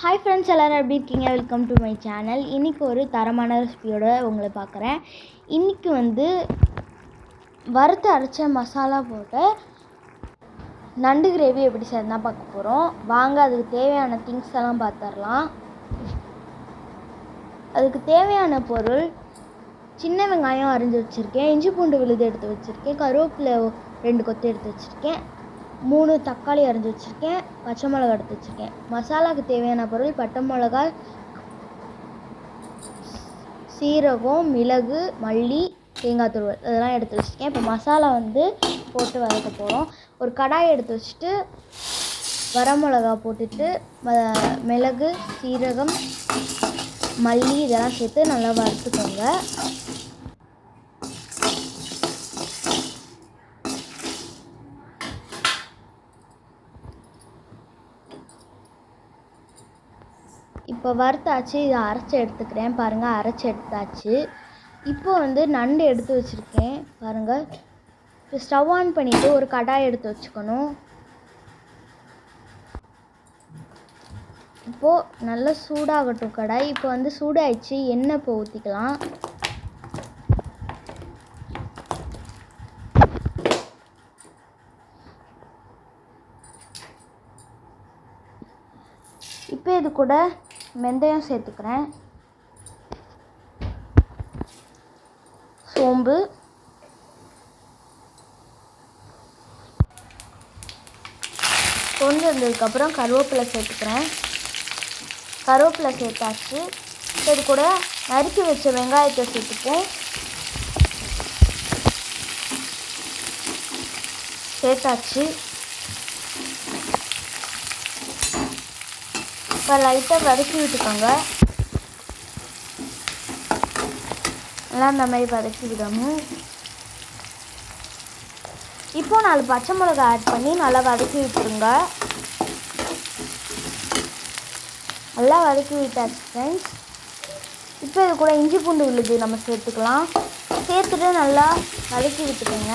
Hi friends எல்லோரும் எப்படி இருக்கீங்க? வெல்கம் டு மை சேனல் இன்றைக்கி ஒரு தரமான ரெசிபியோட உங்களை பார்க்குறேன். இன்றைக்கி வந்து வறுத்து அரைச்ச மசாலா போட்டு நண்டு கிரேவி எப்படி செய்யணும் பார்க்க போகிறோம் வாங்க அதுக்கு தேவையான திங்ஸ் எல்லாம் பார்த்துடலாம். அதுக்கு தேவையான பொருள் சின்ன வெங்காயம் அரிஞ்சு வச்சுருக்கேன். இஞ்சி பூண்டு விழுது எடுத்து வச்சுருக்கேன். கருவேப்பிலை ரெண்டு கொத்து எடுத்து வச்சுருக்கேன். மூணு தக்காளி அரிஞ்சு வச்சுருக்கேன் பச்சை மிளகா எடுத்து வச்சுருக்கேன். மசாலாவுக்கு தேவையான பொருள் பட்டை மிளகா சீரகம் மிளகு மல்லி தேங்காய் துருவல். இதெல்லாம் எடுத்து வச்சுருக்கேன். இப்போ மசாலா வந்து போட்டு வதக்க போகிறோம் ஒரு கடாய் எடுத்து வச்சுட்டு வரமிளகா போட்டுட்டு ம- மிளகு சீரகம் மல்லி இதெல்லாம் சேர்த்து நல்லா வறுத்துக்கோங்க. இப்போ வறுத்தாச்சு இதை அரைச்சி எடுத்துக்கிறேன். பாருங்கள் அரைச்சி எடுத்தாச்சு. இப்போ வந்து நண்டு எடுத்து வச்சுருக்கேன். பாருங்கள் இப்போ ஸ்டவ் ஆன் பண்ணிவிட்டு ஒரு கடாய் எடுத்து வச்சுக்கணும். இப்போது நல்லா சூடாகட்டும் கடாய். இப்போ வந்து சூடாயிடுச்சு எண்ணெய் இப்போ ஊற்றிக்கலாம் இப்போ இது கூட வெந்தயம் சேர்த்துக்கிறேன். சோம்பு. கொண்டு வந்ததுக்கப்புறம் கருவேப்பிலை சேர்த்துக்கிறேன். கருவேப்பிலை சேர்த்தாச்சு. இது கூட நறுக்கி வச்ச வெங்காயத்தை சேர்த்துப்போம். சேர்த்தாச்சு. இப்போ லைட்டாக வதக்கி விட்டுக்கோங்க. நல்லா அந்த மாதிரி வதக்கி விடணும் இப்போ நாலு பச்சை மிளகா ஆட் பண்ணி நல்லா வதக்கி விட்டுருங்க. நல்லா வதக்கி விட்டாச்சு ஃப்ரெண்ட்ஸ் இப்போ இது கூட இஞ்சி பூண்டு விழுது நம்ம சேர்த்துக்கலாம். சேர்த்துட்டு நல்லா வதக்கி விட்டுக்கோங்க.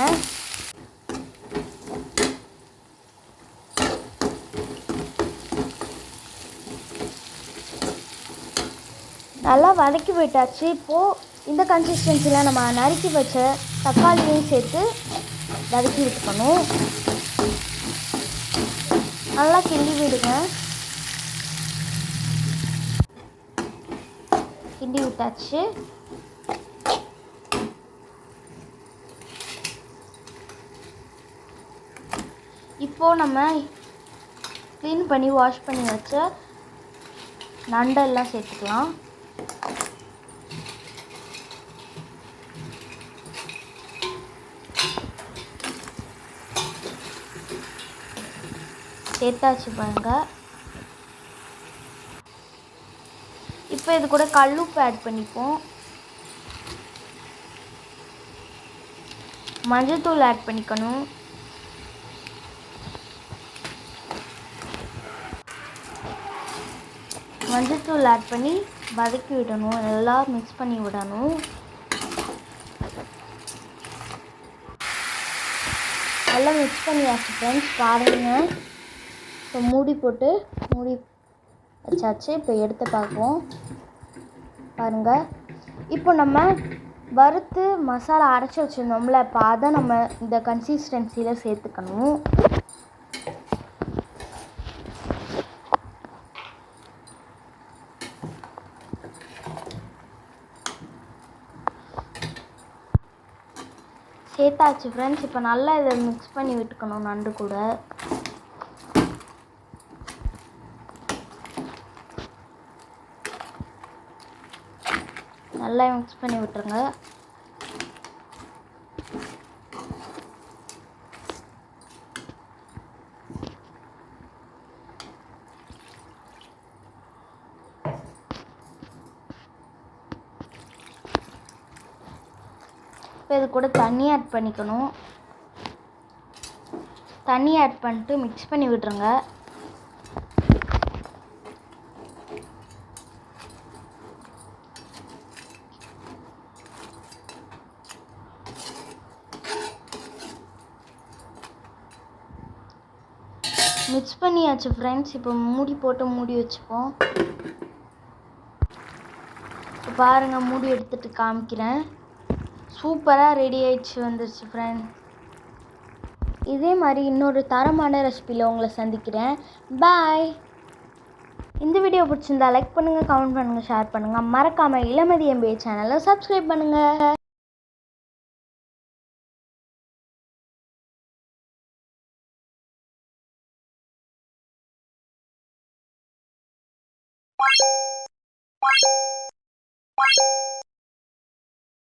நல்லா வதக்கி விட்டாச்சு இப்போது இந்த கன்சிஸ்டன்சியில் நம்ம நறுக்கி வச்ச தக்காளியையும் சேர்த்து வதக்கி விட்டுக்கணும். நல்லா கிண்டி விடுங்க. கிண்டி விட்டாச்சு. இப்போது நம்ம க்ளீன் பண்ணி வாஷ் பண்ணி வச்ச நண்டெல்லாம் சேர்த்துக்கலாம். சேர்த்தாச்சு பாருங்க. இப்போ இது கூட கல்லுப்பு ஆட் பண்ணிப்போம். மஞ்சள்தூள் ஆட் பண்ணிக்கணும். மஞ்சள்தூள் ஆட் பண்ணி வதக்கி விடணும் நல்லா மிக்ஸ் பண்ணி விடணும். நல்லா மிக்ஸ் பண்ணியாச்சு ஃப்ரெண்ட்ஸ் பாருங்கள் இப்போ மூடி போட்டு மூடி வச்சாச்சு. இப்போ எடுத்து பார்ப்போம். பாருங்கள் இப்போ நம்ம வறுத்து மசாலா அரைச்சி வச்சுருந்தோம்ல இப்போ அதை நம்ம இந்த கன்சிஸ்டன்சியில் சேர்த்துக்கணும். சேர்த்தாச்சு ஃப்ரெண்ட்ஸ் இப்போ நல்லா இதை மிக்ஸ் பண்ணி விட்டுக்கணும் நண்டு கூட. நல்லா மிக்ஸ் பண்ணி விட்டுருங்க. இப்போ இது கூட தண்ணி ஆட் பண்ணிக்கணும். தண்ணி ஆட் பண்ணிட்டு மிக்ஸ் பண்ணி விட்டுருங்க. மிக்ஸ் பண்ணியாச்சு ஃப்ரெண்ட்ஸ் இப்போ மூடி போட்டு மூடி வச்சுப்போம். இப்போ பாருங்கள் மூடி எடுத்துட்டு காமிக்கிறேன். சூப்பராக ரெடி ஆயிடுச்சு வந்துருச்சு ஃப்ரெண்ட் இதே மாதிரி இன்னொரு தரமான ரெசிபியில் உங்களை சந்திக்கிறேன். பாய் இந்த வீடியோ பிடிச்சிருந்தா லைக் பண்ணுங்கள் கமெண்ட் பண்ணுங்கள் ஷேர் பண்ணுங்கள் மறக்காமல் இளமதி எம்பிஏ சேனலை சப்ஸ்கிரைப் பண்ணுங்கள்